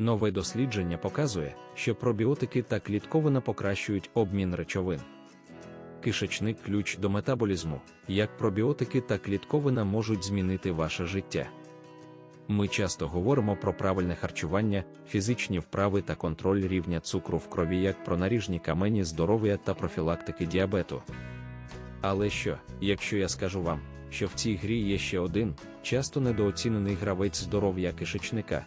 Нове дослідження показує, що пробіотики та клітковина покращують обмін речовин. Кишечник ключ до метаболізму, як пробіотики та клітковина можуть змінити ваше життя. Ми часто говоримо про правильне харчування, фізичні вправи та контроль рівня цукру в крові як про наріжні камені здоров'я та профілактики діабету. Але що, якщо я скажу вам, що в цій грі є ще один, часто недооцінений гравець здоров'я кишечника?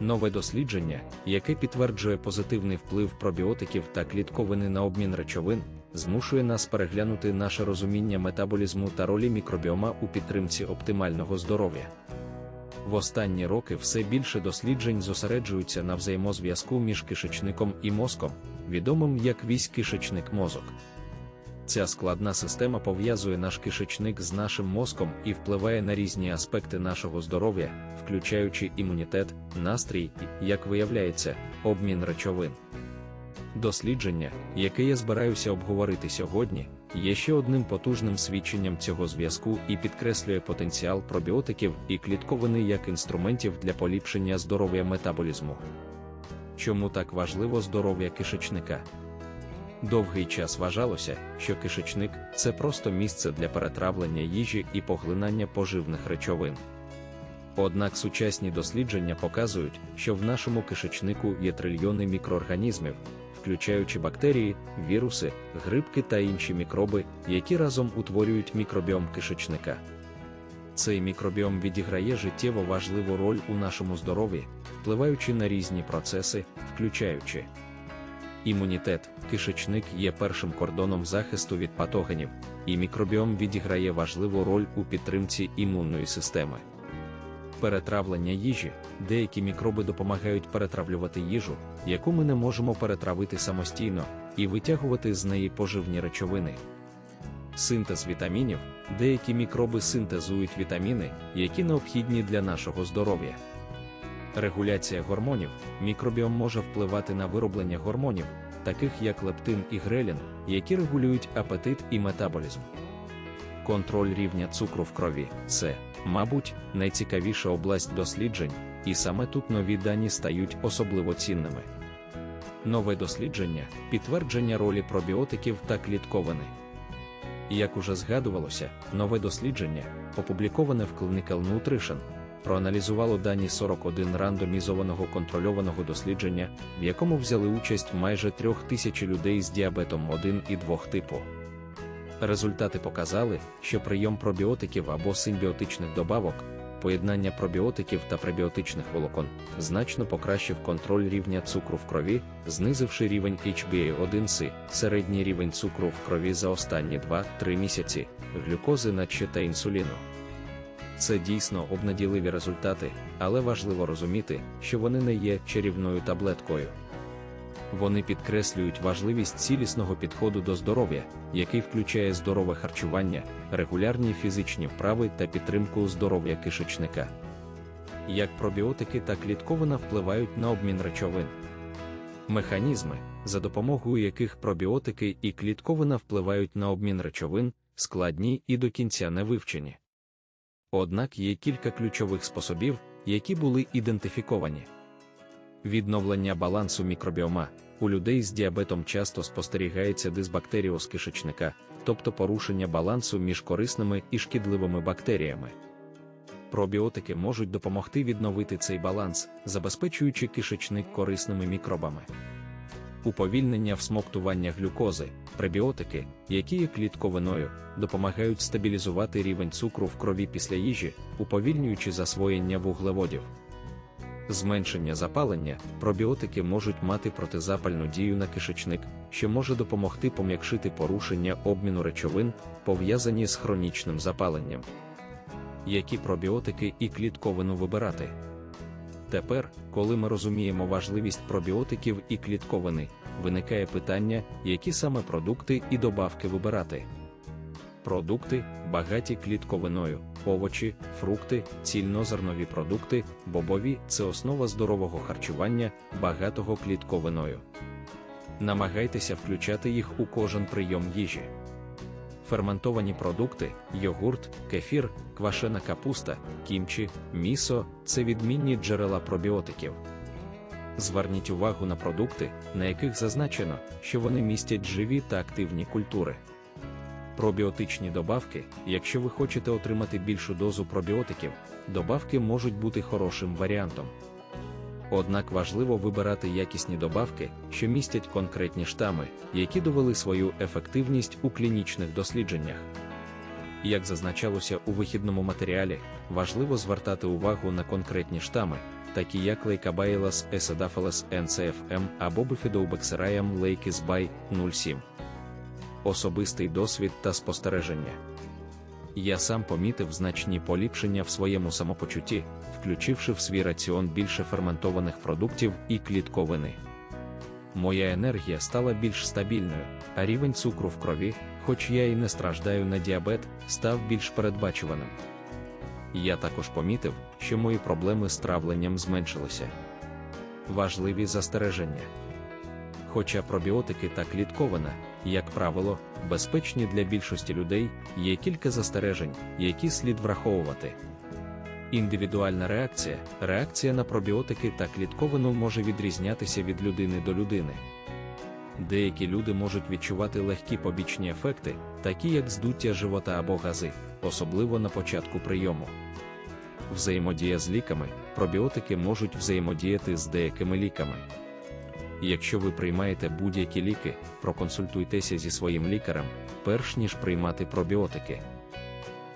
Нове дослідження, яке підтверджує позитивний вплив пробіотиків та клітковини на обмін речовин, змушує нас переглянути наше розуміння метаболізму та ролі мікробіома у підтримці оптимального здоров'я. В останні роки все більше досліджень зосереджуються на взаємозв'язку між кишечником і мозком, відомим як вісь кишечник мозок. Ця складна система пов'язує наш кишечник з нашим мозком і впливає на різні аспекти нашого здоров'я, включаючи імунітет, настрій і, як виявляється, обмін речовин. Дослідження, яке я збираюся обговорити сьогодні, є ще одним потужним свідченням цього зв'язку і підкреслює потенціал пробіотиків і клітковини як інструментів для поліпшення здоров'я метаболізму. Чому так важливо здоров'я кишечника? Довгий час вважалося, що кишечник це просто місце для перетравлення їжі і поглинання поживних речовин. Однак сучасні дослідження показують, що в нашому кишечнику є трильйони мікроорганізмів, включаючи бактерії, віруси, грибки та інші мікроби, які разом утворюють мікробіом кишечника. Цей мікробіом відіграє життєво важливу роль у нашому здоров'ї, впливаючи на різні процеси, включаючи імунітет, кишечник є першим кордоном захисту від патогенів, і мікробіом відіграє важливу роль у підтримці імунної системи. Перетравлення їжі, деякі мікроби допомагають перетравлювати їжу, яку ми не можемо перетравити самостійно, і витягувати з неї поживні речовини. Синтез вітамінів, деякі мікроби синтезують вітаміни, які необхідні для нашого здоров'я. Регуляція гормонів, мікробіом може впливати на вироблення гормонів, таких як лептин і грелін, які регулюють апетит і метаболізм. Контроль рівня цукру в крові це, мабуть, найцікавіша область досліджень, і саме тут нові дані стають особливо цінними. Нове дослідження підтвердження ролі пробіотиків та клітковини. Як уже згадувалося, нове дослідження, опубліковане в Clinical Nutrition, проаналізувало дані 41 рандомізованого контрольованого дослідження, в якому взяли участь майже трьох тисяч людей з діабетом 1 і 2 типу. Результати показали, що прийом пробіотиків або симбіотичних добавок, поєднання пробіотиків та пребіотичних волокон значно покращив контроль рівня цукру в крові, знизивши рівень HbA1c, середній рівень цукру в крові за останні 2-3 місяці, глюкози наче та інсуліну. Це дійсно обнадійливі результати, але важливо розуміти, що вони не є чарівною таблеткою. Вони підкреслюють важливість цілісного підходу до здоров'я, який включає здорове харчування, регулярні фізичні вправи та підтримку здоров'я кишечника. Як пробіотики та клітковина впливають на обмін речовин. Механізми, за допомогою яких пробіотики і клітковина впливають на обмін речовин, складні і до кінця не вивчені. Однак є кілька ключових способів, які були ідентифіковані. Відновлення балансу мікробіома у людей з діабетом часто спостерігається дисбактеріоз кишечника, тобто порушення балансу між корисними і шкідливими бактеріями. Пробіотики можуть допомогти відновити цей баланс, забезпечуючи кишечник корисними мікробами. Уповільнення всмоктування глюкози, пребіотики, які є клітковиною, допомагають стабілізувати рівень цукру в крові після їжі, уповільнюючи засвоєння вуглеводів. Зменшення запалення, пробіотики можуть мати протизапальну дію на кишечник, що може допомогти пом'якшити порушення обміну речовин, пов'язані з хронічним запаленням. Які пробіотики і клітковину вибирати? Тепер, коли ми розуміємо важливість пробіотиків і клітковини, виникає питання, які саме продукти і добавки вибирати. Продукти, багаті клітковиною, овочі, фрукти, цільнозернові продукти, бобові це основа здорового харчування, багатого клітковиною. Намагайтеся включати їх у кожен прийом їжі. Ферментовані продукти, йогурт, кефір, квашена капуста, кімчі, місо це відмінні джерела пробіотиків. Зверніть увагу на продукти, на яких зазначено, що вони містять живі та активні культури. Пробіотичні добавки, якщо ви хочете отримати більшу дозу пробіотиків, добавки можуть бути хорошим варіантом. Однак важливо вибирати якісні добавки, що містять конкретні штами, які довели свою ефективність у клінічних дослідженнях. Як зазначалося у вихідному матеріалі, важливо звертати увагу на конкретні штами, такі як Leucobaelos acidophilus NCFM або Bifidobacterium leukisbi 07. Особистий досвід та спостереження. Я сам помітив значні поліпшення в своєму самопочутті, включивши в свій раціон більше ферментованих продуктів і клітковини. Моя енергія стала більш стабільною, а рівень цукру в крові, хоч я і не страждаю на діабет, став більш передбачуваним. Я також помітив, що мої проблеми з травленням зменшилися. Важливі застереження. Хоча пробіотики та клітковина, як правило, безпечні для більшості людей, є кілька застережень, які слід враховувати. Індивідуальна реакція, реакція на пробіотики та клітковину може відрізнятися від людини до людини. Деякі люди можуть відчувати легкі побічні ефекти, такі як здуття живота або гази, особливо на початку прийому. Взаємодія з ліками, пробіотики можуть взаємодіяти з деякими ліками. Якщо ви приймаєте будь-які ліки, проконсультуйтеся зі своїм лікарем, перш ніж приймати пробіотики.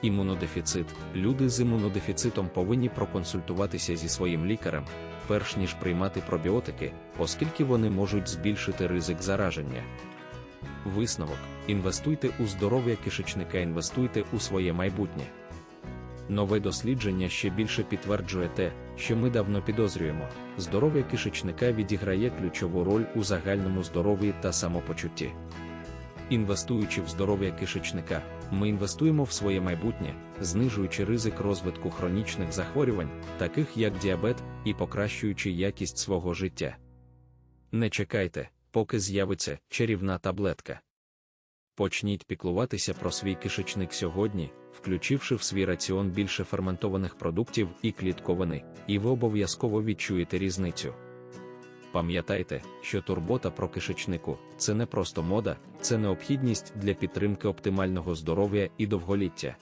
Імунодефіцит. Люди з імунодефіцитом повинні проконсультуватися зі своїм лікарем, перш ніж приймати пробіотики, оскільки вони можуть збільшити ризик зараження. Висновок: інвестуйте у здоров'я кишечника, інвестуйте у своє майбутнє. Нове дослідження ще більше підтверджує те, що ми давно підозрюємо, здоров'я кишечника відіграє ключову роль у загальному здоров'ї та самопочутті. Інвестуючи в здоров'я кишечника, ми інвестуємо в своє майбутнє, знижуючи ризик розвитку хронічних захворювань, таких як діабет, і покращуючи якість свого життя. Не чекайте, поки з'явиться чарівна таблетка. Почніть піклуватися про свій кишечник сьогодні, включивши в свій раціон більше ферментованих продуктів і клітковини, і ви обов'язково відчуєте різницю. Пам'ятайте, що турбота про кишечнику це не просто мода, це необхідність для підтримки оптимального здоров'я і довголіття.